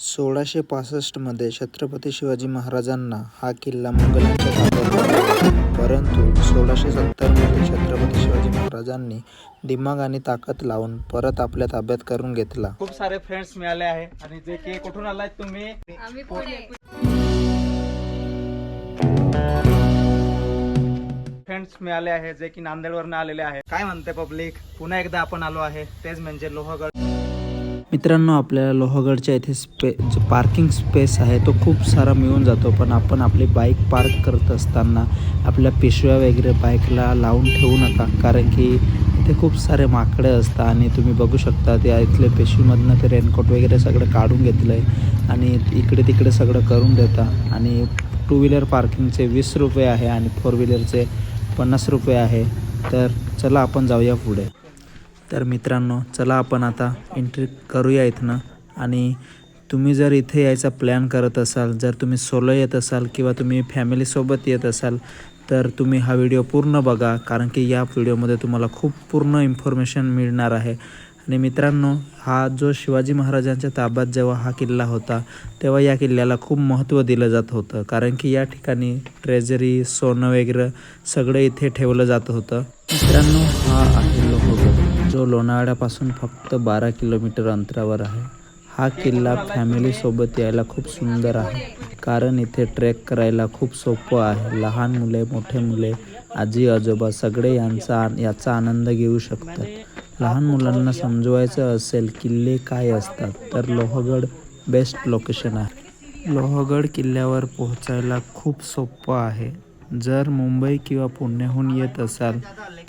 सोळाशे पासष्टमध्ये छत्रपती शिवाजी महाराजांना हा किल्ला मुघलांच्या ताब्यात परंतु सोळाशे सत्तरमध्ये छत्रपती शिवाजी महाराजांनी दिमाग आणि ताकद लावून परत आपल्या ताब्यात करून घेतला. खूप सारे फ्रेंड्स मिळाले आहे आणि जे की कुठून आलाय तुम्ही? आम्ही पुणे. फ्रेंड्स मिळाले आहे जे की नांदेडवरनं आलेले आहे काय म्हणते पब्लिक पुन्हा एकदा आपण आलो आहे. तेच म्हणजे लोहगड. मित्रांनो आपल्याला लोहगडच्या इथे स्पे जो पार्किंग स्पेस आहे तो खूप सारा मिळून जातो. पण आपण आपली बाईक पार्क करत असताना आपल्या पिशव्या वगैरे बाईकला लावून ठेवू नका. कारण की इथे खूप सारे माकडे असतात आणि तुम्ही बघू शकता त्या इथले पिशवीमधनं ते रेनकोट वगैरे सगळं काढून घेतलं आहे आणि इकडे तिकडे सगळं करून देता आणि टू व्हीलर पार्किंगचे वीस रुपये आहे आणि फोर व्हीलरचे पन्नास रुपये आहे. तर चला आपण जाऊया पुढे. तर मित्रांनो चला आपण आता एंट्री करूया इथनं. आणि तुम्ही जर इथे यायचा प्लॅन करत असाल जर तुम्ही सोलो येत असाल किंवा तुम्ही फॅमिलीसोबत येत असाल तर तुम्ही हा व्हिडिओ पूर्ण बघा कारण की या व्हिडिओमध्ये तुम्हाला खूप पूर्ण इन्फॉर्मेशन मिळणार आहे. आणि मित्रांनो हा जो शिवाजी महाराजांच्या ताब्यात जेव्हा हा किल्ला होता तेव्हा या किल्ल्याला खूप महत्त्व दिलं जात होतं कारण की या ठिकाणी ट्रेजरी सोनं वगैरे सगळं इथे ठेवलं जात होतं. मित्रांनो हा आहे जो लोणावळ्यापासून फक्त बारा किलोमीटर अंतरावर आहे. हा किल्ला फॅमिलीसोबत यायला खूप सुंदर आहे. कारण इथे ट्रेक करायला खूप सोपं आहे. लहान मुले मोठे मुले आजी आजोबा सगळे यांचा याचा आनंद घेऊ शकतात. लहान मुलांना समजवायचं असेल किल्ले काय असतात तर लोहगड बेस्ट लोकेशन आहे. लोहगड किल्ल्यावर पोहोचायला खूप सोपं आहे. जर मुंबई किंवा पुण्याहून येत असाल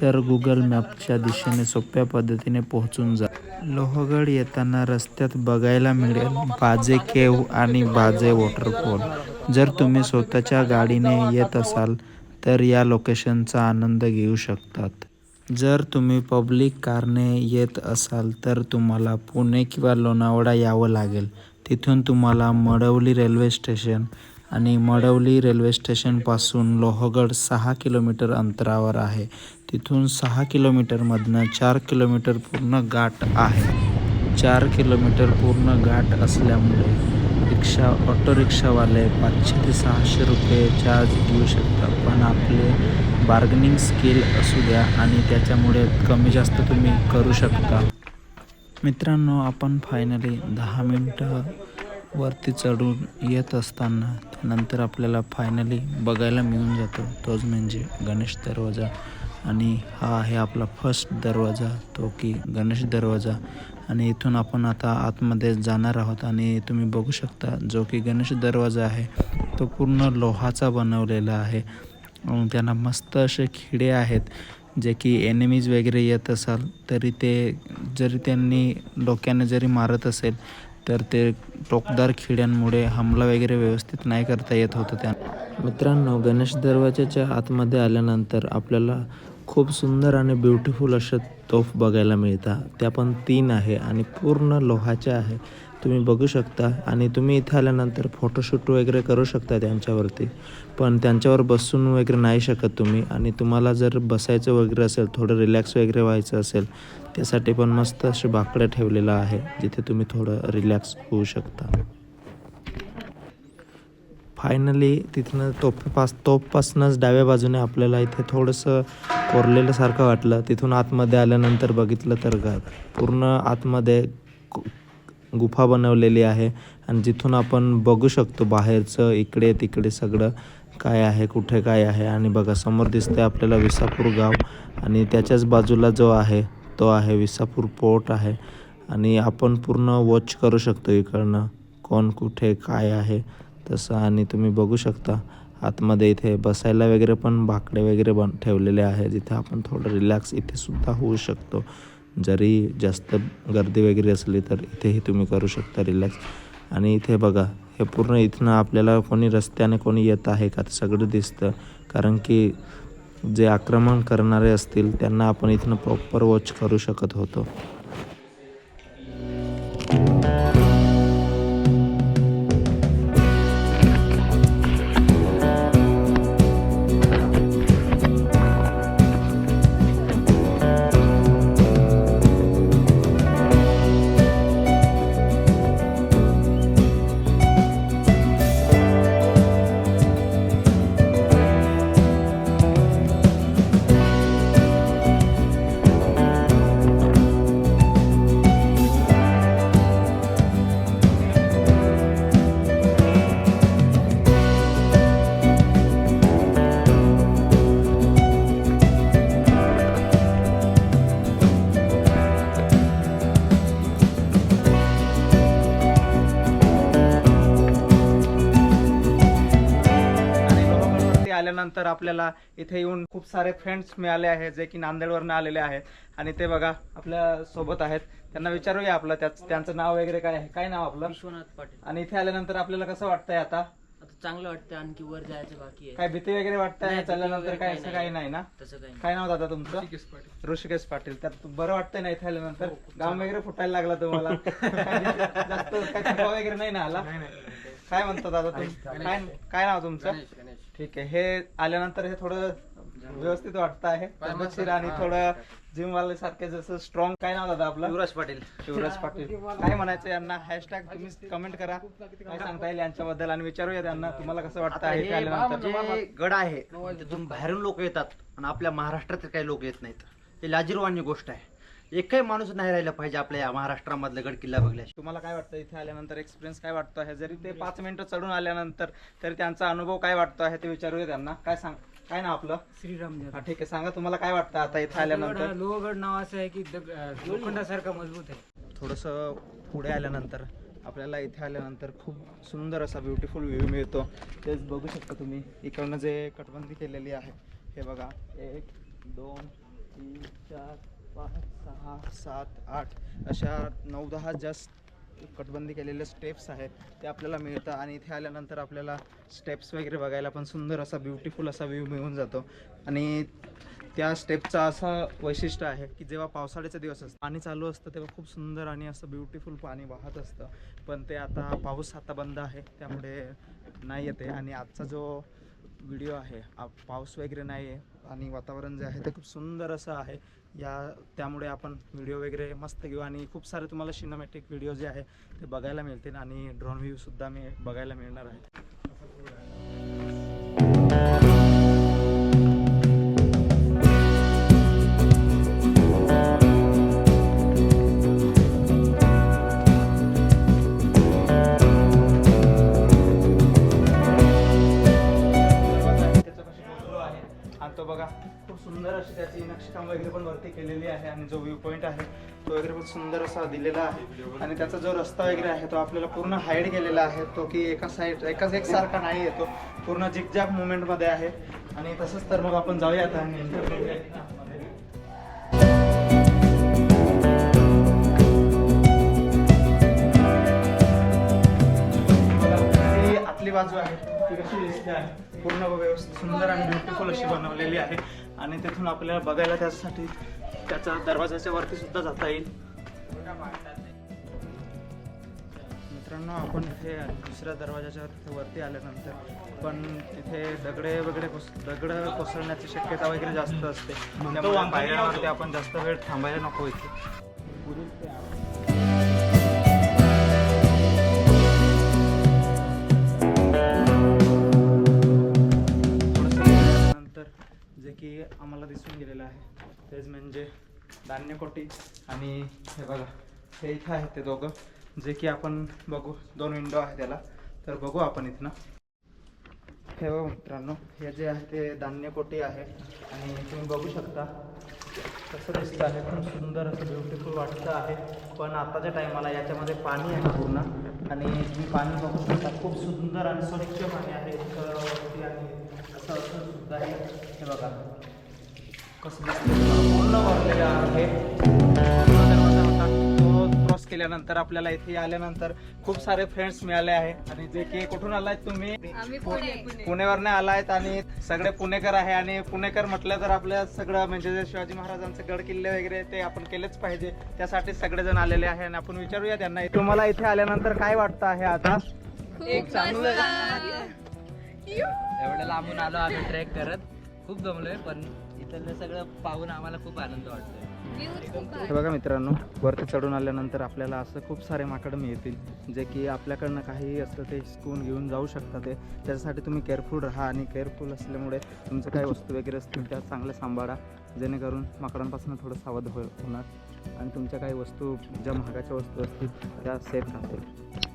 तर गुगल मॅपच्या दिशेने सोप्या पद्धतीने पोहोचून जा. लोहगड येताना रस्त्यात बघायला मिळेल बाजे केव आणि बाजे वॉटरफॉल. जर तुम्ही स्वतःच्या गाडीने येत असाल तर या लोकेशनचा आनंद घेऊ शकतात. जर तुम्ही पब्लिक कारने येत असाल तर तुम्हाला पुणे किंवा लोणावळा यावं लागेल. तिथून तुम्हाला मडवली रेल्वे स्टेशन आणि मडवली रेल्वे स्टेशनपासून लोहगड सहा किलोमीटर अंतरावर आहे. तिथून सहा किलोमीटरमधनं चार किलोमीटर पूर्ण घाट आहे. चार किलोमीटर पूर्ण घाट असल्यामुळे रिक्षा ऑटो रिक्षावाले पाचशे ते सहाशे रुपये चार्ज घेऊ शकतात. पण आपले बार्गनिंग स्किल असू द्या आणि त्याच्यामुळे कमी जास्त तुम्ही करू शकता. मित्रांनो आपण फायनली दहा मिनटं वरती चढून येत असताना नंतर आपल्याला फायनली बघायला मिळून जातो. तोच म्हणजे गणेश दरवाजा. आणि हा आहे आपला फर्स्ट दरवाजा तो की गणेश दरवाजा. आणि इथून आपण आता आतमध्ये जाणार आहोत आणि तुम्ही बघू शकता जो की गणेश दरवाजा आहे तो पूर्ण लोहाचा बनवलेला आहे. त्यांना मस्त असे खिडे आहेत जे की एनिमीज वगैरे येत असाल तरी ते जरी त्यांनी डोक्याने जरी मारत असेल तर ते टोकदार खिड्यांमुळे हमला वगैरे व्यवस्थित नाही करता येत होतं त्या मित्रांनो गणेश दरवाजाच्या आतमध्ये आल्यानंतर आपल्याला खूप सुंदर आणि ब्युटिफुल अशा तोफ बघायला मिळतात. त्या पण तीन आहे आणि पूर्ण लोहाच्या आहे. तुम्ही बघू शकता आणि तुम्ही इथे आल्यानंतर फोटोशूट वगैरे करू शकता त्यांच्यावरती. पण त्यांच्यावर बसून वगैरे नाही शकत तुम्ही आणि तुम्हाला जर बसायचं वगैरे असेल थोडं रिलॅक्स वगैरे व्हायचं असेल त्यासाठी पण मस्त असे बाकडं ठेवलेलं आहे जिथे तुम्ही थोडं रिलॅक्स होऊ शकता. फायनली तिथनं तोफपास तोपपासूनच डाव्या बाजूने आपल्याला इथे थोडंसं कोरलेल्यासारखं वाटलं. तिथून आतमध्ये आल्यानंतर बघितलं तर पूर्ण आतमध्ये गुफा बनवलेली आहे. आणि जिथून आपण बघू शकतो बाहेरचं इकडे तिकडे सगळं काय आहे कुठे काय आहे. आणि बघा समोर दिसतंय आपल्याला विसापूर गाव. आणि त्याच्याच बाजूला जो आहे तो आहे विसापूर पोर्ट आहे. आणि आपण पूर्ण वॉच करू शकतो इकडनं. कोण कुठे काय आहे तसं आणि तुम्ही बघू शकता. आतमध्ये इथे बसायला वगैरे पण बाकडे वगैरे बन ठेवलेले आहे. जिथे आपण थोडं रिलॅक्स इथे सुद्धा होऊ शकतो. जरी जास्त गर्दी वगैरे असली तर इथेही तुम्ही करू शकता रिलॅक्स आणि इथे बघा हे पूर्ण इथनं आपल्याला कोणी रस्त्याने कोणी येत आहे का ते सगळं दिसतं. कारण की जे आक्रमण करणारे असतील त्यांना आपण इथनं प्रॉपर वॉच करू शकत होतो. आल्यानंतर आपल्याला इथे येऊन खूप सारे फ्रेंड्स मिळाले आहेत जे की नांदेडवरनं आलेले आहेत. आणि ते बघा आपल्यासोबत आहेत. त्यांना विचारूया आपलं त्याच त्यांचं नाव वगैरे काय आहे? काय नाव आपलं? विश्वनाथ पाटील. आणि इथे आल्यानंतर आपल्याला कसं वाटतंय आता? आता चांगलं वाटतं आणखी वर जायचं बाकी आहे. काय भीती वगैरे वाटतंय? नाही, चालल्यानंतर काय काही असं काही नाही ना? तसं काही नाही. काय नाव दादा तुमचं? ऋषिकेश पाटील. तर बरं वाटतंय ना इथे आल्यानंतर? गाम वगैरे फुटायला लागला तुम्हाला? जास्त काय थकवा वगैरे नाही ना आला? काय म्हणतो दादा तुम्ही? काय काय नाव तुमचं? ठीक आहे. हे आल्यानंतर हे थोडं व्यवस्थित वाटत आहे. पद्धतशीर आणि थोडं जिम वाले सारखे जसं स्ट्रॉंग काय नाव दादा आपलं? युवराज पाटील. शिवराज पाटील. काय म्हणायचं यांना? हॅशटॅग तुम्ही कमेंट करा. काय सांगता येईल यांच्याबद्दल आणि विचारूया त्यांना. तुम्हाला कसं वाटतं आहे इथे हे आल्यानंतर? जे गड आहे. तिथून बाहेरून लोक येतात. आणि आपल्या महाराष्ट्रातील काही लोक येत नाहीत. हे लाजीरवाणी गोष्ट आहे. एकही माणूस नाही राहिला पाहिजे आपल्या या महाराष्ट्रामधला गड किल्ला बघल्याशिवाय. तुम्हाला काय वाटतं इथे आल्यानंतर एक्सपिरियन्स काय वाटतो आहे? जरी ते पाच मिनिटं चढून आल्यानंतर तरी त्यांचा अनुभव काय वाटतो आहे ते विचारूया त्यांना. काय सांग काय नाव आपलं? श्रीराम हा ठीक आहे. सांगा तुम्हाला काय वाटतं आता इथे आल्यानंतर? लोहगड नाव असं आहे की दग- अं, लोखंडासारखा मजबूत आहे. थोडंसं पुढे आल्यानंतर आपल्याला इथे आल्यानंतर खूप सुंदर असा ब्युटिफुल व्ह्यू मिळतो. तेच बघू शकता तुम्ही. इकडनं जे कटबंदी केलेली आहे हे बघा. एक दोन तीन चार पाच सहा सात आठ अशा नऊ दहा जास्त कटबंदी केलेले स्टेप्स आहेत. ते आपल्याला मिळतं आणि इथे आल्यानंतर आपल्याला स्टेप्स वगैरे बघायला पण सुंदर असा ब्युटिफुल असा व्ह्यू मिळून जातो. आणि त्या स्टेपचा असा वैशिष्ट्य आहे की जेव्हा पावसाळ्याचा दिवस असतो पाणी चालू असतं तेव्हा खूप सुंदर आणि असं ब्युटिफुल पाणी वाहत असतं. पण ते आता पाऊस आता बंद आहे त्यामुळे नाही येते. आणि आजचा जो व्हिडिओ आहे आ- पाऊस वगैरे नाही आहे आणि वातावरण जे आहे ते खूप सुंदर असं आहे. या त्यामुळे आपण व्हिडिओ वगैरे मस्त घेऊ आणि खूप सारे तुम्हाला सिनेमॅटिक व्हिडिओ जे आहे ते बघायला मिळतील आणि ड्रोन व्ह्यूसुद्धा मी बघायला मिळणार आहे. सुंदर असा दिलेला आहे. आणि त्याचा जो रस्ता वगैरे आहे तो आपल्याला पूर्ण हाईड केलेला आहे. तो की एका साईड एकाच एक सारखा नाही येतो पूर्ण झिकझॅक मुवमेंटमध्ये आहे. आणि तसंच तर मग आपण जाऊया आता ही आतली बाजू आहे. ती कशी दिसते आहे? पूर्ण व्यवस्थित सुंदर आणि ब्युटिफुल अशी बनवलेली आहे. आणि तिथून आपल्याला बघायला त्यासाठी त्याचा दरवाजाच्या वरती सुद्धा जाता येईल. मित्रांनो आपण इथे दुसऱ्या दरवाजाच्या तिथे वरती आल्यानंतर पण तिथे दगडे वगैरे कोस दगड कोसळण्याची शक्यता वगैरे जास्त असते. त्यामुळे पायऱ्यावरती आपण जास्त वेळ थांबायला नको इथे. नंतर जे की आम्हाला दिसून गेलेलं आहे तेच म्हणजे धान्यकोटी आणि हे बघा हे इथं आहेत ते दोघं. जे की आपण बघू दोन विंडो आहे त्याला. तर बघू आपण इथनं. हे बघ मित्रांनो हे जे आहे ते धान्यकोटी आहे. आणि तुम्ही बघू शकता कसं दिसतं आहे. खूप सुंदर असं ब्युटिफुल वाटतं आहे. पण आताच्या टायमाला याच्यामध्ये पाणी आहे पूर्ण. आणि तुम्ही पाणी बघू शकता खूप सुंदर आणि स्वच्छ पाणी आहे. इतकं आणि असं असं सुद्धा आहे. हे बघा. कसं दिसतं. पूर्ण भरलेलं आहे. केल्यानंतर आपल्याला इथे आल्यानंतर खूप सारे फ्रेंड्स मिळाले आहे. आणि जे की कुठून आलायत तुम्ही? आम्ही पुणे पुणे. पुणेवरने आलायत आणि सगळे पुणेकर आहे. आणि पुणेकर म्हटलं तर आपल्या सगळं म्हणजे शिवाजी महाराजांचे गड किल्ले वगैरे ते आपण केलेच पाहिजे. त्यासाठी सगळेजण आलेले आहे आणि आपण विचारूया त्यांना. तुम्हाला इथे आल्यानंतर काय वाटतं आहे आता? एक चांगलं एवढं लांबून आलो आम्ही ट्रेक करत. खूप दमलोय पण इथलं सगळं पाहून आम्हाला खूप आनंद वाटतोय. हे बघा मित्रांनो वरती चढून आल्यानंतर आपल्याला असं खूप सारे माकडं मिळतील जे की आपल्याकडनं काही असतं ते हिसकून घेऊन जाऊ शकतात ते. त्याच्यासाठी तुम्ही केअरफुल राहा आणि केअरफुल असल्यामुळे तुमचं काही वस्तू वगैरे असतील त्या चांगल्या सांभाळा जेणेकरून माकडांपासून थोडं सावध हो होणार आणि तुमच्या काही वस्तू ज्या महागाच्या वस्तू असतील त्या सेफ राहतील.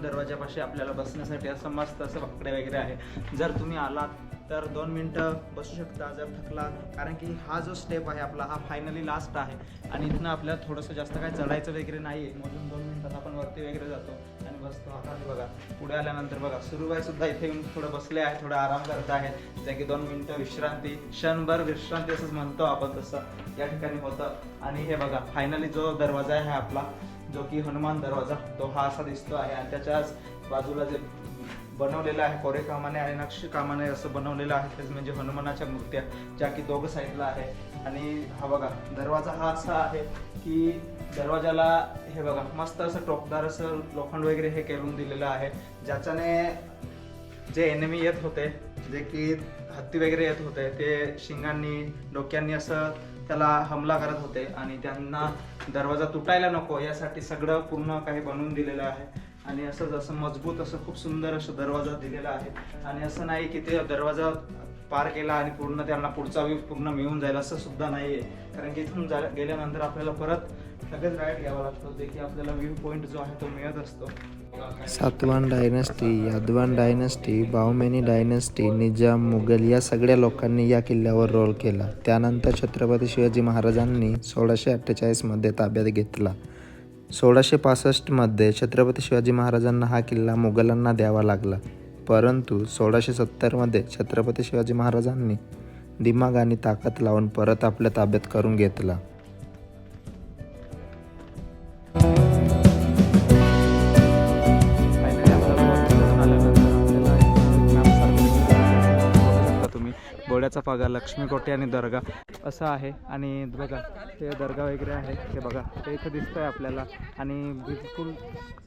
दरवाजापाशी आपल्याला बसण्यासाठी असं मस्त असं बाकडे वगैरे आहे. जर तुम्ही आलात तर दोन मिनटं बसू शकता जर थकला कारण की हा जो स्टेप आहे आपला हा फायनली लास्ट आहे. आणि इथनं आपल्याला थोडंसं जास्त काय चढायचं वगैरे नाही आहे मधून दोन मिनटात आपण वरती वगैरे जातो आणि बसतो. आता बघा पुढे आल्यानंतर बघा सुरुवात सुद्धा इथे येऊन थोडं बसले आहे थोडं आराम करत आहे जे की दोन मिनटं विश्रांती क्षणभर विश्रांती असंच म्हणतो आपण तसं. या ठिकाणी होतं. आणि हे बघा फायनली जो दरवाजा आहे आपला जो की हनुमान दरवाजा तो हा असा दिसतो आहे. आणि त्याच्याच बाजूला जे बनवलेलं आहे कोरे कामाने आणि नक्षीकामाने असं बनवलेलं आहे तेच म्हणजे हनुमानाच्या मूर्त्या ज्या की दोघं साईडला आहे. आणि हा बघा दरवाजा हा असा आहे की दरवाजाला हे बघा मस्त असं टोकदार असं लोखंड वगैरे हे केलून दिलेलं आहे. ज्याच्याने जे एनिमी येत होते जे की हत्ती वगैरे येत होते ते शिंगांनी डोक्यांनी असं त्याला हमला करत होते आणि त्यांना दरवाजा तुटायला नको यासाठी सगळं पूर्ण काही बनवून दिलेलं आहे. आणि असं जसं मजबूत असं खूप सुंदर असं दरवाजा दिलेला आहे. आणि असं नाही की ते दरवाजा पार केला आणि पूर्ण त्यांना पुढचा व्यू पूर्ण मिळून जाईल असं सुद्धा नाही आहे कारण की इथून जा गेल्यानंतर आपल्याला परत लगेच राईट घ्यावा लागतो. जे की आपल्याला व्ह्यू पॉईंट जो आहे तो मिळत असतो. सातवान डायनस्टी यादवान डायनस्टी बाहुमेनी डायनस्टी निजाम मुघल या सगळ्या लोकांनी या किल्ल्यावर रोल केला. त्यानंतर छत्रपती शिवाजी महाराजांनी सोळाशे अठ्ठेचाळीसमध्ये ताब्यात घेतला. सोळाशे पासष्टमध्ये छत्रपती शिवाजी महाराजांना हा किल्ला मुघलांना द्यावा लागला. परंतु सोळाशे सत्तरमध्ये छत्रपती शिवाजी महाराजांनी दिमाग आणि ताकद लावून परत आपल्या ताब्यात करून घेतला. गोड्याचा पगार पागा लक्ष्मीकोटे आणि दर्गा. असं आहे. आणि बघा ते दर्गा वगैरे आहे. हे बघा ते इथं दिसतंय आपल्याला. आणि बिलकुल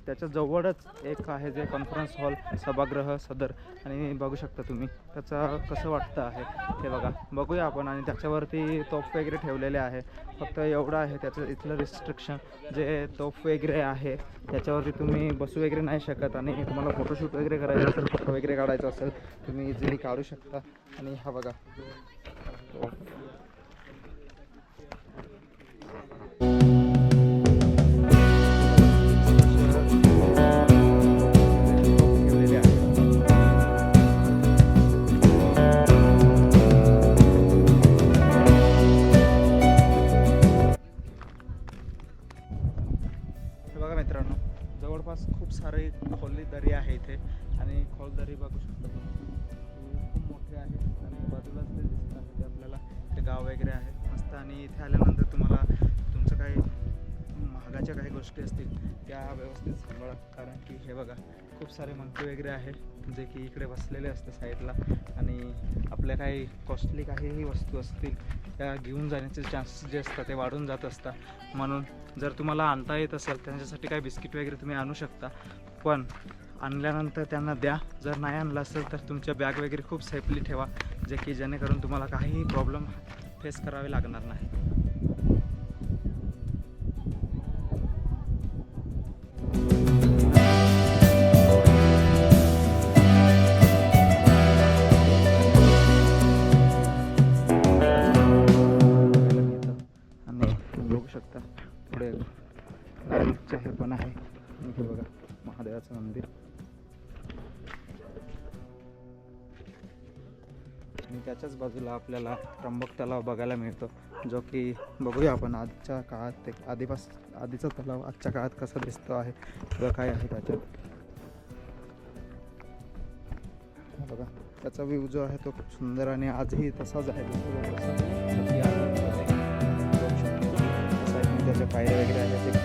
त्याच्या जवळच एक आहे जे कॉन्फरन्स हॉल सभागृह सदर. आणि बघू शकता तुम्ही त्याचं कसं वाटतं आहे. हे बघा बघूया आपण. आणि त्याच्यावरती तोफ वगैरे ठेवलेले आहे. फक्त एवढं आहे त्याचं इथलं रिस्ट्रिक्शन जे तोफ वगैरे आहे त्याच्यावरती तुम्ही बसू वगैरे नाही शकत आणि तुम्हाला फोटोशूट वगैरे करायचं असेल फोटो वगैरे काढायचा असेल तुम्ही इझिली काढू शकता. आणि हा बघा. की हे बघा खूप सारे मंकी वगैरे आहेत जे की इकडे बसलेले असते साईडला आणि आपल्या काही कॉस्टली काहीही वस्तू असतील त्या घेऊन जाण्याचे चान्सेस जे असतात ते वाढून जात असतात. म्हणून जर तुम्हाला आणता येत असेल त्यांच्यासाठी काही बिस्किट वगैरे तुम्ही आणू शकता. पण आणल्यानंतर त्यांना द्या. जर नाही आणलं असेल तर तुमच्या बॅग वगैरे खूप सेफली ठेवा जे की जेणेकरून तुम्हाला काहीही प्रॉब्लेम फेस करावे लागणार नाही. त्याच्याच बाजूला आपल्याला त्र्यंबक तलाव बघायला मिळतो जो की बघूया आपण आजच्या काळात ते आधीपास आधीचा तलाव आजच्या काळात कसा दिसतो आहे किंवा काय आहे त्याच्यात बघा त्याचा व्ह्यू जो आहे तो खूप सुंदर आणि आजही तसाच आहे आहे. त्याच्या पायऱ्या वगैरे आहेत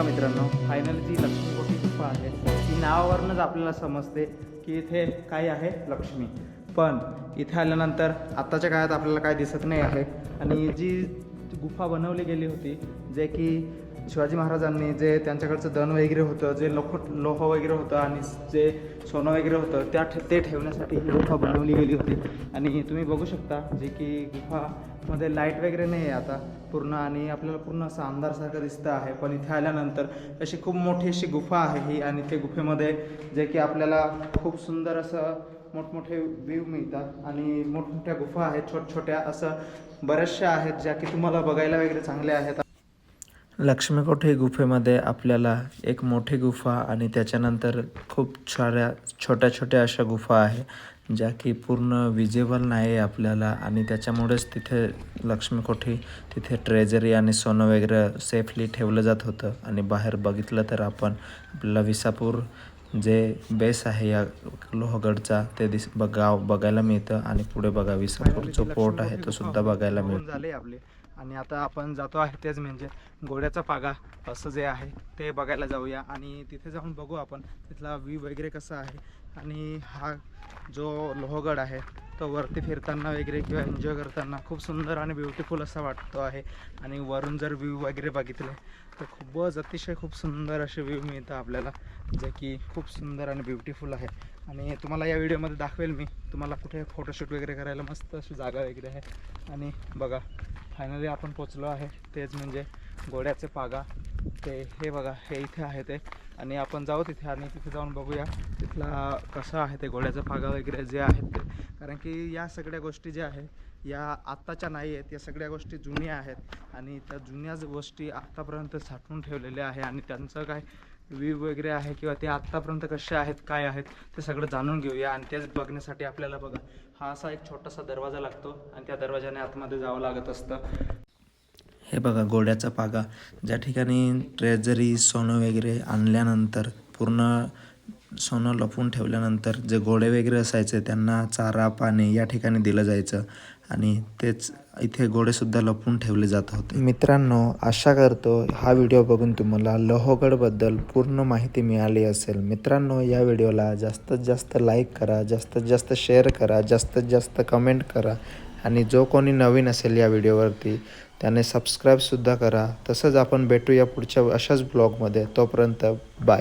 बघा मित्रांनो फायनल जी लक्ष्मीकोटी गुफा आहे ती नावावरूनच आपल्याला समजते की इथे काय आहे लक्ष्मी. पण इथे आल्यानंतर आत्ताच्या काळात आपल्याला काय दिसत नाही आहे. आणि जी गुफा बनवली गेली होती जे की शिवाजी महाराजांनी जे त्यांच्याकडचं धन वगैरे होतं जे लोह लोह वगैरे होतं आणि जे सोनं वगैरे होतं त्या ठे ते ठेवण्यासाठी ही गुफा बनवली गेली होती. आणि तुम्ही बघू शकता जे की गुफामध्ये लाइट वगैरे नाही आहे आता पूर्ण आणि आपल्याला पूर्ण असं अंधारसारखं दिसतं आहे. पण इथे आल्यानंतर अशी खूप मोठी अशी गुफा आहे ही आणि ते गुफेमध्ये जे की आपल्याला खूप सुंदर असं मोठमोठे व्ह्यू मिळतात आणि मोठमोठ्या गुफा आहेत छोट छोट्या असं बऱ्याचशा आहेत ज्या की तुम्हाला बघायला वगैरे चांगल्या आहेत. लक्ष्मीकोठी गुफेमध्ये आपल्याला एक मोठी गुफा आणि त्याच्यानंतर खूप साऱ्या छोट्या छोट्या अशा गुफा आहे ज्या की पूर्ण विजेबल नाही आपल्याला आणि त्याच्यामुळेच तिथे लक्ष्मीकोठी तिथे ट्रेजरी आणि सोनं वगैरे सेफली ठेवलं जात होतं. आणि बाहेर बघितलं तर आपण आपल्याला विसापूर जे बेस आहे या लोहगडचा ते दिस बघा बघायला मिळतं. आणि पुढे बघा विसापूर जो पोर्ट आहे तो सुद्धा बघायला मिळतो. झाले आपले. आणि आता आपण जातो आहे तेच म्हणजे घोड्याचा पागा असं जे आहे ते बघायला जाऊया. आणि तिथे जाऊन बघू आपण तिथला व्ह्यू वगैरे कसा आहे. आणि हा जो लोहगड आहे तो वरती फिरताना वगैरे किंवा एन्जॉय करताना खूप सुंदर आणि ब्युटिफुल असा वाटतो आहे. आणि वरून जर व्ह्यू वगैरे बघितले तर खूपच अतिशय खूप सुंदर असे व्ह्यू मिळतं आपल्याला जे की खूप सुंदर आणि ब्युटिफुल आहे. आणि तुम्हाला या व्हिडिओमध्ये दाखवेल मी तुम्हाला कुठे फोटोशूट वगैरे करायला मस्त अशी जागा वगैरे आहे. आणि बघा फायनली आपण पोचलो आहे तेच म्हणजे घोड्याचे पागा. ते हे बघा हे इथे आहे ते. आणि आपण जाऊ तिथे आणि तिथे जाऊन बघूया तिथला कसं आहे ते घोड्याचं पागा वगैरे जे आहेत ते. कारण की या सगळ्या गोष्टी ज्या आहेत या आत्ताच्या नाही आहेत या सगळ्या गोष्टी जुन्या आहेत आणि त्या जुन्याच गोष्टी आत्तापर्यंत साठवून ठेवलेल्या आहे आणि त्यांचं काय व्ह्यू वगैरे आहे किंवा ते आत्तापर्यंत कसे आहेत काय आहेत ते सगळं जाणून घेऊया आणि तेच बघण्यासाठी आपल्याला बघा हा असा एक छोटासा दरवाजा लागतो आणि त्या दरवाजाने आतमध्ये जावं लागत असतं. हे बघा घोड्याचा पागा. ज्या ठिकाणी ट्रेजरी सोनं वगैरे आणल्यानंतर पूर्ण सोनं लपून ठेवल्यानंतर जे घोडे वगैरे असायचे त्यांना चारा पाणी या ठिकाणी दिलं जायचं आणि तेच इथे घोडेसुद्धा लपून ठेवले जात होते. मित्रांनो आशा करतो हा व्हिडिओ बघून तुम्हाला लोहगडबद्दल पूर्ण माहिती मिळाली असेल. मित्रांनो या व्हिडिओला जास्तीत जास्त लाईक करा जास्तीत जास्त शेअर करा जास्तीत जास्त कमेंट करा आणि जो कोणी नवीन असेल या व्हिडिओवरती त्याने सबस्क्राईबसुद्धा करा. तसंच आपण भेटूया पुढच्या अशाच ब्लॉगमध्ये तोपर्यंत बाय